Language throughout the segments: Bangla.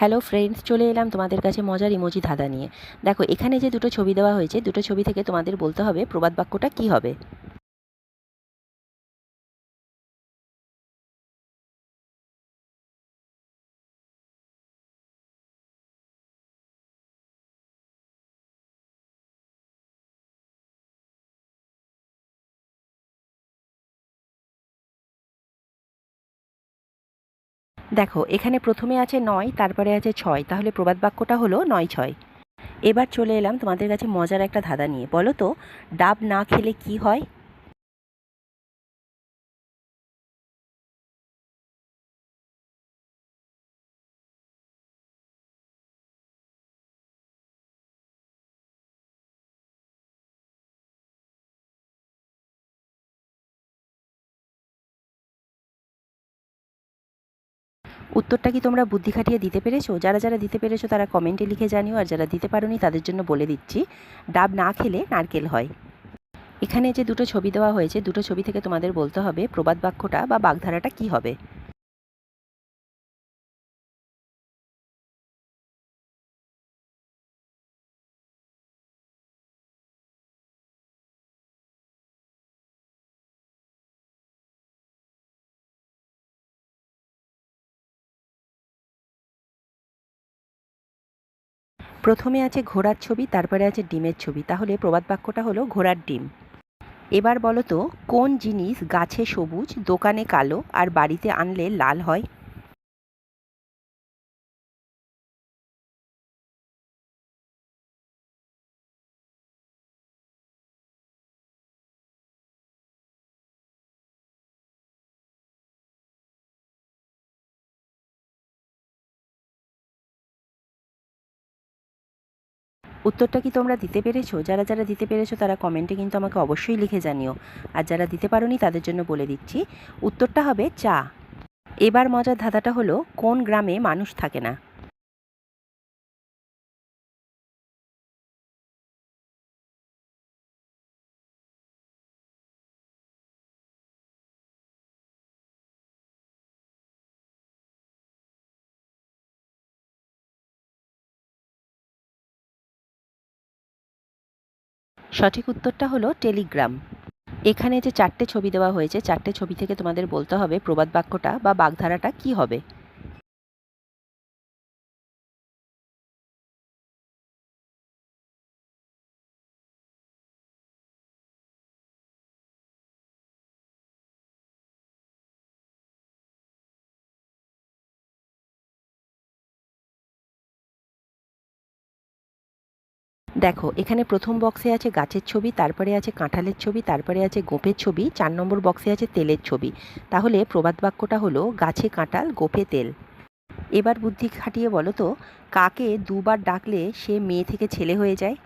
হ্যালো ফ্রেন্ডস চলে এলাম তোমাদের কাছে মজার ইমোজি ধাঁধা নিয়ে। দেখো, এখানে যে দুটো ছবি দেওয়া হয়েছে, দুটো ছবি থেকে তোমাদের বলতে হবে প্রবাদ বাক্যটা কী হবে? দেখো, এখানে প্রথমে আছে নয়, তারপরে আছে ছয়। তাহলে প্রবাদ বাক্যটা হলো নয়, ছয়। এবার চলে এলাম তোমাদের কাছে মজার একটা ধাঁধা নিয়ে। বলো তো, ডাব না খেলে কি হয়? উত্তরটা কি তোমরা বুদ্ধি খাটিয়ে দিতে পেরেছ? যারা যারা দিতে পেরেছ তারা কমেন্টে লিখে জানিও, আর যারা দিতে পারোনি তাদের জন্য বলে দিচ্ছি, ডাব না খেলে নারকেল হয়। এখানে যে দুটো ছবি দেওয়া হয়েছে, দুটো ছবি থেকে তোমাদের বলতে হবে প্রবাদ বাক্যটা বা বাগধারাটা কি হবে? প্রথমে আছে ঘোড়ার ছবি, তারপরে আছে ডিমের ছবি। তাহলে প্রবাদ বাক্যটা হলো ঘোড়ার ডিম। এবার বলতো কোন জিনিস গাছে সবুজ, দোকানে কালো, আর বাড়িতে আনলে লাল হয়? উত্তরটা কি তোমরা দিতে পেরেছ? যারা যারা দিতে পেরেছ তারা কমেন্টে কিন্তু আমাকে অবশ্যই লিখে জানিও। আর যারা দিতে পারোনি তাদের জন্য বলে দিচ্ছি, উত্তরটা হবে চা। এবার মজার ধাঁধাটা হলো, কোন গ্রামে মানুষ থাকে না? সঠিক উত্তরটা হলো টেলিগ্রাম। এখানে যে চারটে ছবি দেওয়া হয়েছে, চারটে ছবি থেকে তোমাদের বলতে হবে প্রবাদ বাক্যটা বা বাগধারাটা কি হবে। দেখো, এখানে প্রথম বক্সে আছে গাছের ছবি, তারপরে আছে কাঁঠালের ছবি, তারপরে আছে গোপের ছবি, চার নম্বর বক্সে আছে তেলের ছবি। তাহলে প্রবাদ বাক্যটা হলো, গাছে কাঁঠাল, গোপে তেল। এবার বুদ্ধি খাটিয়ে বলো তো, কাকে দুবার ডাকলে সে মেয়ে থেকে ছেলে হয়ে যায়?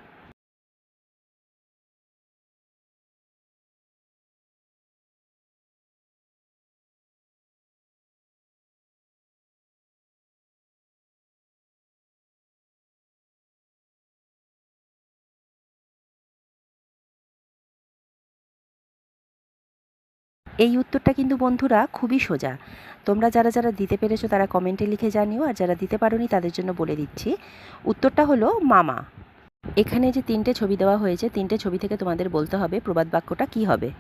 এই উত্তরটা কিন্তু বন্ধুরা খুবই সোজা। তোমরা যারা যারা দিতে পেরেছ তারা কমেন্টে লিখে জানিও, আর যারা দিতে পারোনি তাদের জন্য বলে দিচ্ছি। উত্তরটা হলো মামা। এখানে যে তিনটে ছবি দেওয়া হয়েছে, তিনটে ছবি থেকে তোমাদের বলতে হবে প্রবাদ বাক্যটা কী হবে।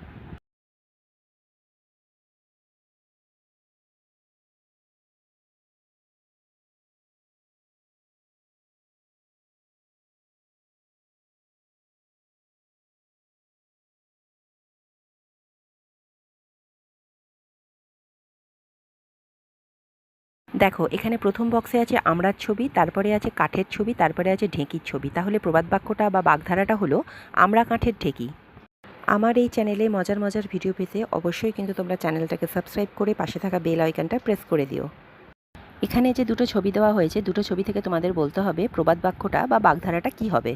দেখো, এখানে প্রথম বক্সে আছে আমড়ার ছবি, তারপরে আছে কাঠের ছবি, তারপরে আছে ঢেঁকির ছবি। তাহলে প্রবাদ বাক্যটা বা বাগধারাটা হলো আমরা কাঠের ঢেঁকি। আমার এই চ্যানেলে মজার মজার ভিডিও পেতে অবশ্যই কিন্তু তোমরা চ্যানেলটাকে সাবস্ক্রাইব করে পাশে থাকা বেল আইকনটা প্রেস করে দিও। এখানে যে দুটো ছবি দেওয়া হয়েছে, দুটো ছবি থেকে তোমাদের বলতে হবে প্রবাদ বাক্যটা বা বাগধারাটা কী হবে।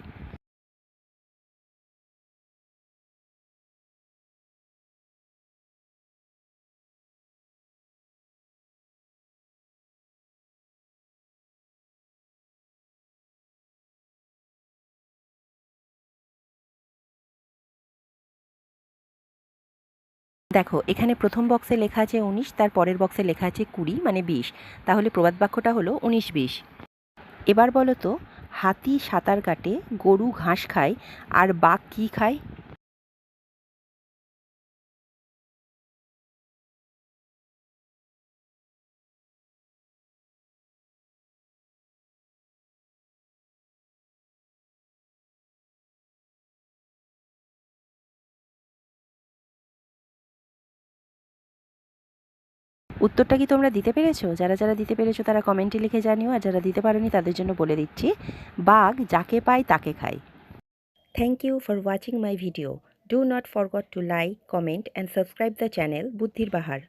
দেখো, এখানে প্রথম বক্সে লেখা আছে উনিশ, তার পরের বক্সে লেখা আছে কুড়ি মানে বিশ। তাহলে প্রবাদ বাক্যটা হলো উনিশ বিশ। এবার বলো তো, হাতি সাঁতার কাটে, গরু ঘাস খায়, আর বাঘ কী খায়? উত্তরটা কি তোমরা দিতে পেরেছ? যারা যারা দিতে পেরেছ তারা কমেন্টে লিখে জানিও, আর যারা দিতে পারোনি তাদের জন্য বলে দিচ্ছি, বাঘ যাকে পায় তাকে খায়। Thank you for watching my video do not forgot to like comment and subscribe the channel Buddhir Bahar